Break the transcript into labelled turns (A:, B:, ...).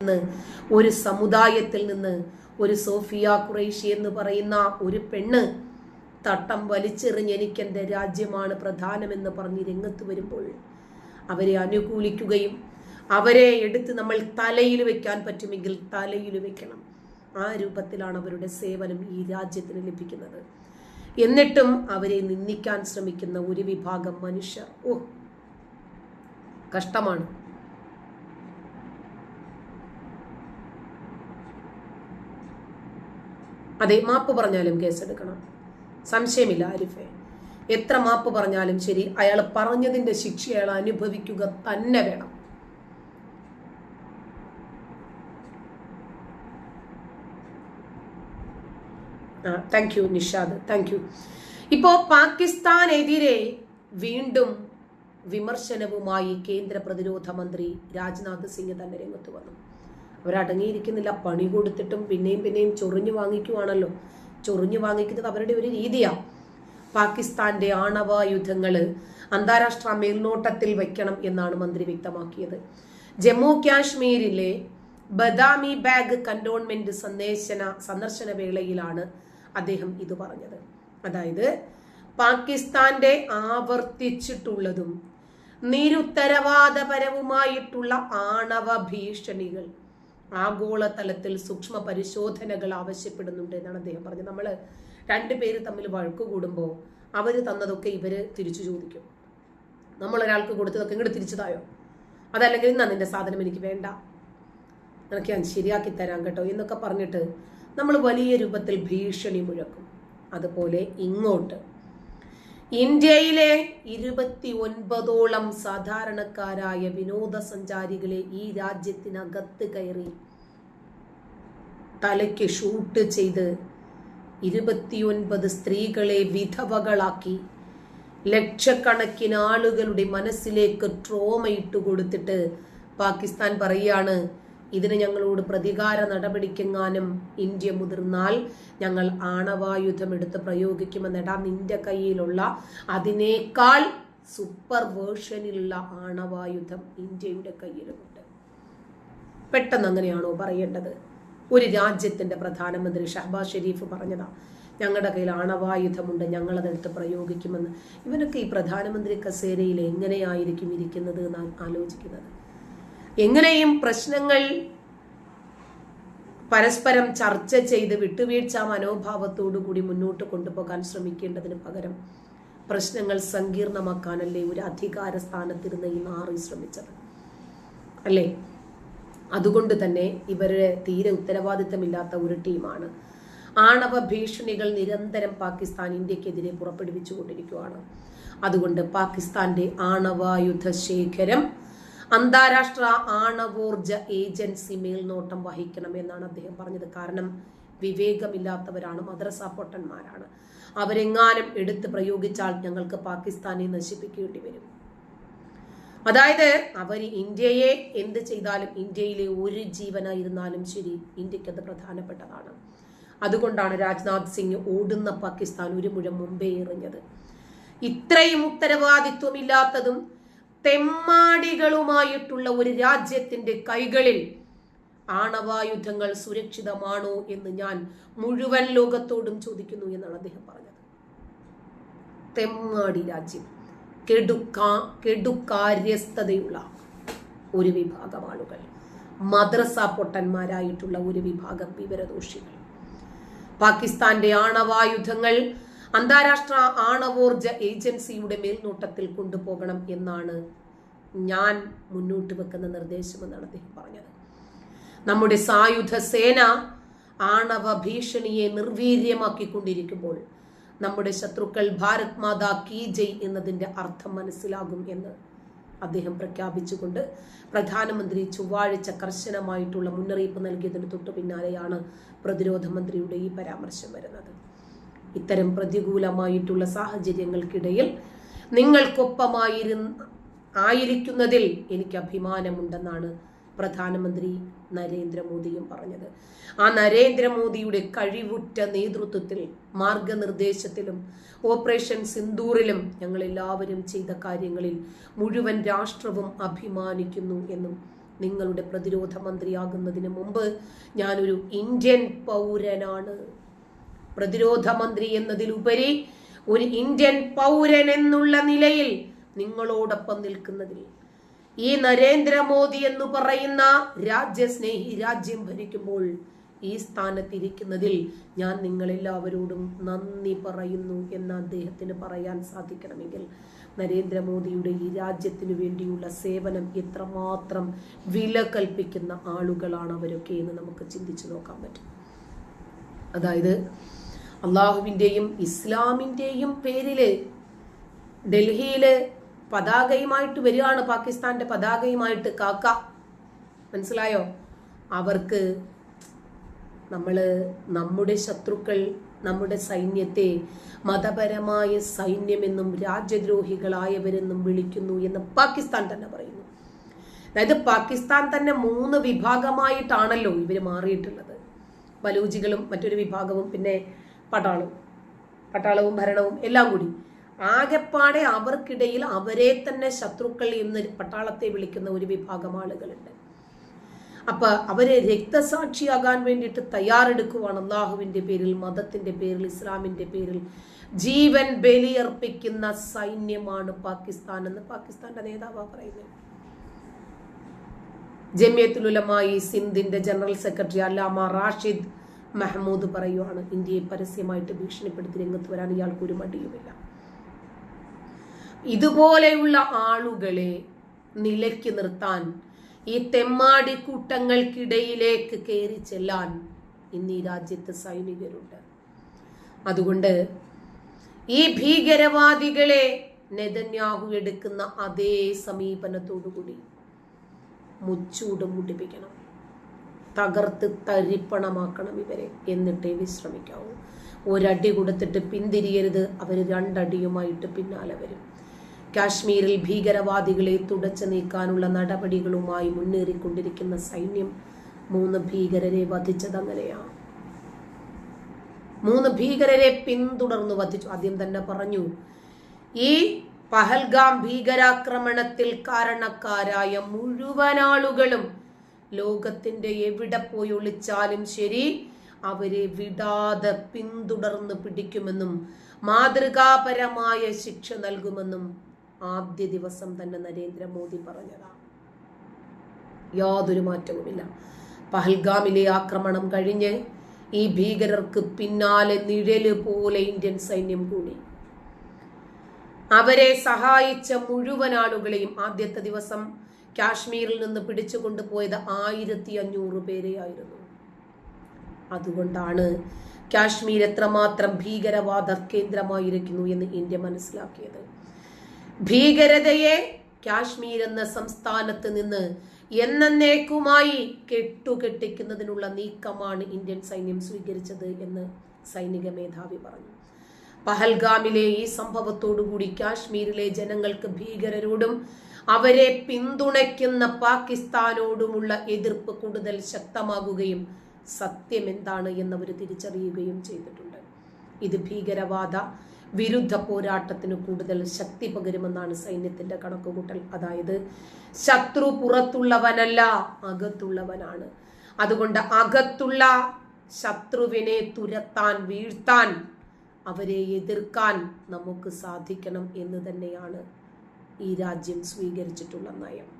A: നിന്ന് ഒരു സമുദായത്തിൽ നിന്ന് ഒരു സോഫിയ ഖുറൈഷി എന്ന് പറയുന്ന ഒരു പെണ്ണ് തട്ടം വലിച്ചെറിഞ്ഞ് എനിക്ക് എന്റെ രാജ്യമാണ് പ്രധാനമെന്ന് പറഞ്ഞ് രംഗത്ത് വരുമ്പോൾ അവരെ അനുകൂലിക്കുകയും അവരെ എടുത്ത് നമ്മൾ തലയിൽ വെക്കാൻ പറ്റുമെങ്കിൽ തലയിൽ വെക്കണം. ആ രൂപത്തിലാണ് അവരുടെ സേവനം ഈ രാജ്യത്തിന് ലഭിക്കുന്നത്. എന്നിട്ടും അവരെ നിന്ദിക്കാൻ ശ്രമിക്കുന്ന ഒരു വിഭാഗം മനുഷ്യർ. ഓ കഷ്ടമാണ്. അതെ മാപ്പ് പറഞ്ഞാലും കേസെടുക്കണം. സംശയമില്ല ആരിഫെ. എത്ര മാപ്പ് പറഞ്ഞാലും ശരി അയാൾ പറഞ്ഞതിന്റെ ശിക്ഷ അയാൾ അനുഭവിക്കുക തന്നെ വേണം. Thank you Nishad. Thank you ഇപ്പോ പാകിസ്ഥാനെതിരെ വീണ്ടും വിമർശനവുമായി കേന്ദ്ര പ്രതിരോധ മന്ത്രി രാജ്നാഥ് സിംഗ് തന്നെ രംഗത്ത് വന്നു. അവരടങ്ങിയിരിക്കുന്നില്ല. പണി കൊടുത്തിട്ടും പിന്നെയും പിന്നെയും ചൊറിഞ്ഞു വാങ്ങിക്കുവാണല്ലോ. ചൊറിഞ്ഞു വാങ്ങിക്കുന്നത് അവരുടെ ഒരു രീതിയാണ് പാകിസ്ഥാന്റെ ആണവ യുദ്ധങ്ങൾ അന്താരാഷ്ട്ര മേൽനോട്ടത്തിൽ വയ്ക്കണം എന്നാണ് മന്ത്രി വ്യക്തമാക്കിയത്. ജമ്മു കാശ്മീരിലെ ബദാമി ബാഗ് കണ്ടോൺമെന്റ് സന്ദേശന സന്ദർശന വേളയിലാണ് അദ്ദേഹം ഇത് പറഞ്ഞത്. അതായത് പാകിസ്ഥാന്റെ ആവർത്തിച്ചിട്ടുള്ളതും നിരുത്തരവാദപരവുമായിട്ടുള്ള ആണവ ഭീഷണികൾ ആഗോളതലത്തിൽ സൂക്ഷ്മ പരിശോധനകൾ ആവശ്യപ്പെടുന്നുണ്ട് എന്നാണ് അദ്ദേഹം പറഞ്ഞത്. നമ്മൾ രണ്ടുപേര് തമ്മിൽ വഴക്ക് കൂടുമ്പോൾ അവർ തന്നതൊക്കെ ഇവർ തിരിച്ചു ചോദിക്കും. നമ്മൾ ഒരാൾക്ക് കൊടുത്തതൊക്കെ ഇങ്ങോട്ട് തിരിച്ചതായോ അതല്ലെങ്കിൽ ഇന്നാ നിന്റെ സാധനം എനിക്ക് വേണ്ട. നിനക്ക് ഞാൻ ശരിയാക്കി തരാം കേട്ടോ എന്നൊക്കെ പറഞ്ഞിട്ട് നമ്മൾ വലിയ രൂപത്തിൽ ഭീഷണി മുഴക്കും. അതുപോലെ ഇങ്ങോട്ട് ഇന്ത്യയിലെ ഇരുപത്തി ഒൻപതോളം സാധാരണക്കാരായ വിനോദസഞ്ചാരികളെ ഈ രാജ്യത്തിനകത്ത് കയറി തലയ്ക്ക് ഷൂട്ട് ചെയ്ത് ഇരുപത്തിയൊൻപത് സ്ത്രീകളെ വിധവകളാക്കി ലക്ഷക്കണക്കിന് ആളുകളുടെ മനസ്സിലേക്ക് ട്രോമ ഇട്ട് കൊടുത്തിട്ട് പാകിസ്ഥാൻ പറയാണ് ഇതിന് ഞങ്ങളോട് പ്രതികാര നടപടിക്കെങ്ങാനും ഇന്ത്യ മുതിർന്നാൽ ഞങ്ങൾ ആണവായുധം എടുത്ത് പ്രയോഗിക്കുമെന്നിടാ നിന്റെ കയ്യിലുള്ള അതിനേക്കാൾ സൂപ്പർ വേർഷനിലുള്ള ആണവായുധം ഇന്ത്യയുടെ കയ്യിലുമുണ്ട്. പെട്ടെന്ന് അങ്ങനെയാണോ പറയേണ്ടത്? ഒരു രാജ്യത്തിന്റെ പ്രധാനമന്ത്രി ഷഹബാസ് ഷെരീഫ് പറഞ്ഞതാ ഞങ്ങളുടെ കയ്യിൽ ആണവായുധമുണ്ട് ഞങ്ങളതെടുത്ത് പ്രയോഗിക്കുമെന്ന്. ഇവനൊക്കെ ഈ പ്രധാനമന്ത്രി കസേരയിൽ എങ്ങനെയായിരിക്കും ഇരിക്കുന്നത് എന്നാണ് ആലോചിക്കുന്നത്? എങ്ങനെയും പ്രശ്നങ്ങൾ പരസ്പരം ചർച്ച ചെയ്ത് വിട്ടുവീഴ്ച മനോഭാവത്തോടു കൂടി മുന്നോട്ട് കൊണ്ടുപോകാൻ ശ്രമിക്കേണ്ടതിന് പകരം പ്രശ്നങ്ങൾ സങ്കീർണമാക്കാനല്ലേ ഒരു അധികാര സ്ഥാനത്തിരുന്ന് ഈ മാറി ശ്രമിച്ചത്? അല്ലേ? അതുകൊണ്ട് തന്നെ ഇവരെ തീരെ ഉത്തരവാദിത്തമില്ലാത്ത ഒരു ടീമാണ്. ആണവ ഭീഷണികൾ നിരന്തരം പാകിസ്ഥാൻ ഇന്ത്യക്കെതിരെ പുറപ്പെടുവിച്ചുകൊണ്ടിരിക്കുകയാണ്. അതുകൊണ്ട് പാകിസ്ഥാന്റെ ആണവായുധ ശേഖരം അന്താരാഷ്ട്ര ആണവോർജ ഏജൻസി മേൽനോട്ടം വഹിക്കണം എന്നാണ് അദ്ദേഹം പറഞ്ഞത്. കാരണം വിവേകമില്ലാത്തവരാണ് മദ്രസ പൊട്ടന്മാരാണ്. അവരെങ്ങാനും എടുത്ത് പ്രയോഗിച്ചാൽ ഞങ്ങൾക്ക് പാകിസ്ഥാനെ നശിപ്പിക്കേണ്ടി വരും. അതായത് അവർ ഇന്ത്യയെ എന്ത് ചെയ്താലും ഇന്ത്യയിലെ ഒരു ജീവനായിരുന്നാലും ശരി ഇന്ത്യയ്ക്ക് അത് പ്രധാനപ്പെട്ടതാണ്. അതുകൊണ്ടാണ് രാജ്നാഥ് സിംഗ് ഓടുന്ന പാകിസ്ഥാൻ ഒരു മുഴം മുമ്പേ എറിഞ്ഞത്. ഇത്രയും ഉത്തരവാദിത്വമില്ലാത്തതും തെമ്മാടികളുമായിട്ടുള്ള ഒരു രാജ്യത്തിന്റെ കൈകളിൽ ആണവായുധങ്ങൾ സുരക്ഷിതമാണോ എന്ന് ഞാൻ മുഴുവൻ ലോകത്തോടും ചോദിക്കുന്നു എന്നാണ് അദ്ദേഹം പറഞ്ഞത്. തെമ്മാടി രാജ്യം കെടുക്കാ കെടുക്കാര്യസ്ഥതയുള്ള ഒരു വിഭാഗം ആളുകൾ മദ്രസ പൊട്ടന്മാരായിട്ടുള്ള ഒരു വിഭാഗം വിവരദോഷികൾ. പാകിസ്ഥാന്റെ ആണവായുധങ്ങൾ അന്താരാഷ്ട്ര ആണവോർജ ഏജൻസിയുടെ മേൽനോട്ടത്തിൽ കൊണ്ടുപോകണം എന്നാണ് ഞാൻ മുന്നോട്ട് വെക്കുന്ന നിർദ്ദേശമെന്നാണ് അദ്ദേഹം പറഞ്ഞത്. നമ്മുടെ സായുധ സേന ആണവ ഭീഷണിയെ നിർവീര്യമാക്കിക്കൊണ്ടിരിക്കുമ്പോൾ നമ്മുടെ ശത്രുക്കൾ ഭാരത് മാതാ കീ ജയ് എന്നതിന്റെ അർത്ഥം മനസ്സിലാകും എന്ന് അദ്ദേഹം പ്രഖ്യാപിച്ചുകൊണ്ട് പ്രധാനമന്ത്രി ചൊവ്വാഴ്ച കർശനമായിട്ടുള്ള മുന്നറിയിപ്പ് നൽകിയതിന് തൊട്ടു പിന്നാലെയാണ് പ്രതിരോധ മന്ത്രിയുടെ ഈ പരാമർശം വരുന്നത്. ഇത്തരം പ്രതികൂലമായിട്ടുള്ള സാഹചര്യങ്ങൾക്കിടയിൽ നിങ്ങൾക്കൊപ്പമായിരുന്ന ആയിരിക്കുന്നതിൽ എനിക്ക് അഭിമാനമുണ്ടെന്നാണ് പ്രധാനമന്ത്രി നരേന്ദ്രമോദിയും പറഞ്ഞത്. ആ നരേന്ദ്രമോദിയുടെ കഴിവുറ്റ നേതൃത്വത്തിൽ മാർഗനിർദ്ദേശത്തിലും ഓപ്പറേഷൻ സിന്ദൂറിലും ഞങ്ങൾ എല്ലാവരും ചെയ്ത കാര്യങ്ങളിൽ മുഴുവൻ രാഷ്ട്രവും അഭിമാനിക്കുന്നു എന്നും നിങ്ങളുടെ പ്രതിരോധ മന്ത്രിയാകുന്നതിന് മുമ്പ് ഞാനൊരു ഇന്ത്യൻ പൗരനാണ്. പ്രതിരോധ മന്ത്രി എന്നതിലുപരി ഒരു ഇന്ത്യൻ പൗരൻ എന്നുള്ള നിലയിൽ നിങ്ങളോടൊപ്പം നിൽക്കുന്നതിൽ ഈ നരേന്ദ്രമോദി എന്ന് പറയുന്ന രാജ്യസ്നേഹി രാജ്യം ഭരിക്കുമ്പോൾ ഈ സ്ഥാനത്തിരിക്കുന്നതിൽ ഞാൻ നിങ്ങളെല്ലാവരോടും നന്ദി പറയുന്നു എന്ന് അദ്ദേഹത്തിന് പറയാൻ സാധിക്കണമെങ്കിൽ നരേന്ദ്രമോദിയുടെ ഈ രാജ്യത്തിനു വേണ്ടിയുള്ള സേവനം എത്രമാത്രം വില കൽപ്പിക്കുന്ന ആളുകളാണ് അവരൊക്കെ എന്ന് നമുക്ക് ചിന്തിച്ചു നോക്കാൻ പറ്റും. അതായത് അള്ളാഹുവിന്റെയും ഇസ്ലാമിന്റെയും പേരിൽ ഡൽഹിയിൽ പതാകയുമായിട്ട് വരികയാണ് പാകിസ്ഥാന്റെ പതാകയുമായിട്ട് കാക്ക. മനസ്സിലായോ? അവർക്ക് നമ്മൾ നമ്മുടെ ശത്രുക്കൾ നമ്മുടെ സൈന്യത്തെ മതപരമായ സൈന്യമെന്നും രാജ്യദ്രോഹികളായവരെന്നും വിളിക്കുന്നു എന്ന് പാകിസ്ഥാൻ തന്നെ പറയുന്നു. അതായത് പാകിസ്ഥാൻ തന്നെ മൂന്ന് വിഭാഗമായിട്ടാണല്ലോ ഇവർ മാറിയിട്ടുള്ളത്. ബലൂജികളും മറ്റൊരു വിഭാഗവും പിന്നെ പട്ടാളവും പട്ടാളവും ഭരണവും എല്ലാം കൂടി. ആകെപ്പാടെ അവർക്കിടയിൽ അവരെ തന്നെ ശത്രുക്കൾ എന്ന് പട്ടാളത്തെ വിളിക്കുന്ന ഒരു വിഭാഗം ആളുകളുണ്ട്. അപ്പൊ അവരെ രക്തസാക്ഷിയാകാൻ വേണ്ടിയിട്ട് തയ്യാറെടുക്കുവാണ് അള്ളാഹുവിന്റെ പേരിൽ മതത്തിന്റെ പേരിൽ ഇസ്ലാമിന്റെ പേരിൽ ജീവൻ ബലിയർപ്പിക്കുന്ന സൈന്യമാണ് പാകിസ്ഥാൻ എന്ന് പാകിസ്ഥാന്റെ നേതാവാ പറയുന്നത്. ജമിയത്തുലുലമായി സിന്ധിന്റെ ജനറൽ സെക്രട്ടറി അല്ലാമ റാഷിദ് മെഹമ്മൂദ് പറയുവാണ് ഇന്ത്യയെ പരസ്യമായിട്ട് ഭീഷണിപ്പെടുത്തി രംഗത്ത് വരാൻ ഇയാൾക്ക് ഒരു മടിയുമില്ല. ഇതുപോലെയുള്ള ആളുകളെ നിലയ്ക്ക് നിർത്താൻ ഈ തെമ്മാടി കൂട്ടങ്ങൾക്കിടയിലേക്ക് കയറി ചെല്ലാൻ ഇന്ന് ഈ രാജ്യത്ത് സൈനികരുണ്ട്. അതുകൊണ്ട് ഈ ഭീകരവാദികളെ നെതന്യാഹു എടുക്കുന്ന അതേ സമീപനത്തോടുകൂടി മുച്ചൂടും മുടിപ്പിക്കണം തകർത്ത് തരിപ്പണമാക്കണം ഇവരെ. എന്നിട്ടേ വിശ്രമിക്കാവൂ. ഒരടി കൊടുത്തിട്ട് പിന്തിരിയരുത്. അവർ രണ്ടടിയുമായിട്ട് പിന്നാലെ വരും. കാശ്മീരിൽ ഭീകരവാദികളെ തുടച്ചു നീക്കാനുള്ള നടപടികളുമായി മുന്നേറിക്കൊണ്ടിരിക്കുന്ന സൈന്യം മൂന്ന് ഭീകരരെ വധിച്ചത് അങ്ങനെയാണ് മൂന്ന് ഭീകരരെ പിന്തുടർന്നു വധിച്ചു. ആദ്യം തന്നെ പറഞ്ഞു ഈ പഹൽഗാം ഭീകരാക്രമണത്തിൽ കാരണക്കാരായ മുഴുവൻ ആളുകളും ലോകത്തിന്റെ എവിടെ പോയി ഒളിച്ചാലും ശരി അവരെ വിടാതെ പിന്തുടർന്ന് പിടിക്കുമെന്നും മാതൃകാപരമായ ശിക്ഷ നൽകുമെന്നും ആദ്യ ദിവസം തന്നെ നരേന്ദ്രമോദി പറഞ്ഞതാണ് യാതൊരു മാറ്റവുമില്ല. പഹൽഗാമിലെ ആക്രമണം കഴിഞ്ഞ് ഈ ഭീകരർക്ക് പിന്നാലെ നിഴൽ പോലെ ഇന്ത്യൻ സൈന്യം കൂടി. അവരെ സഹായിച്ച മുഴുവൻ ആളുകളെയും ആദ്യത്തെ ദിവസം കാശ്മീരിൽ നിന്ന് പിടിച്ചു കൊണ്ടുപോയത് ആയിരത്തി അഞ്ഞൂറ് പേരെയായിരുന്നു. അതുകൊണ്ടാണ് കാശ്മീർ എത്രമാത്രം ഭീകരവാദ കേന്ദ്രമായിരിക്കുന്നു എന്ന് ഇന്ത്യ മനസ്സിലാക്കിയത്. ഭീകരതയെ കാശ്മീർ എന്ന സംസ്ഥാനത്ത് നിന്ന് എന്നേക്കുമായി കെട്ടുകെട്ടിക്കുന്നതിനുള്ള നീക്കമാണ് ഇന്ത്യൻ സൈന്യം സ്വീകരിച്ചത് എന്ന് സൈനിക മേധാവി പറഞ്ഞു. പഹൽഗാമിലെ ഈ സംഭവത്തോടുകൂടി കാശ്മീരിലെ ജനങ്ങൾക്ക് ഭീകരരോടും അവരെ പിന്തുണയ്ക്കുന്ന പാകിസ്ഥാനോടുമുള്ള എതിർപ്പ് കൂടുതൽ ശക്തമാകുകയും സത്യം എന്താണ് എന്നവർ തിരിച്ചറിയുകയും ചെയ്തിട്ടുണ്ട്. ഇത് ഭീകരവാദ വിരുദ്ധ പോരാട്ടത്തിന് കൂടുതൽ ശക്തി പകരുമെന്നാണ് സൈന്യത്തിന്റെ കണക്കുകൂട്ടൽ. അതായത് ശത്രു പുറത്തുള്ളവനല്ല അകത്തുള്ളവനാണ്. അതുകൊണ്ട് അകത്തുള്ള ശത്രുവിനെ തുരത്താൻ വീഴ്ത്താൻ അവരെ എതിർക്കാൻ നമുക്ക് സാധിക്കണം എന്ന് തന്നെയാണ് ഈ രാജ്യം സ്വീകരിച്ചിട്ടുള്ള നയം.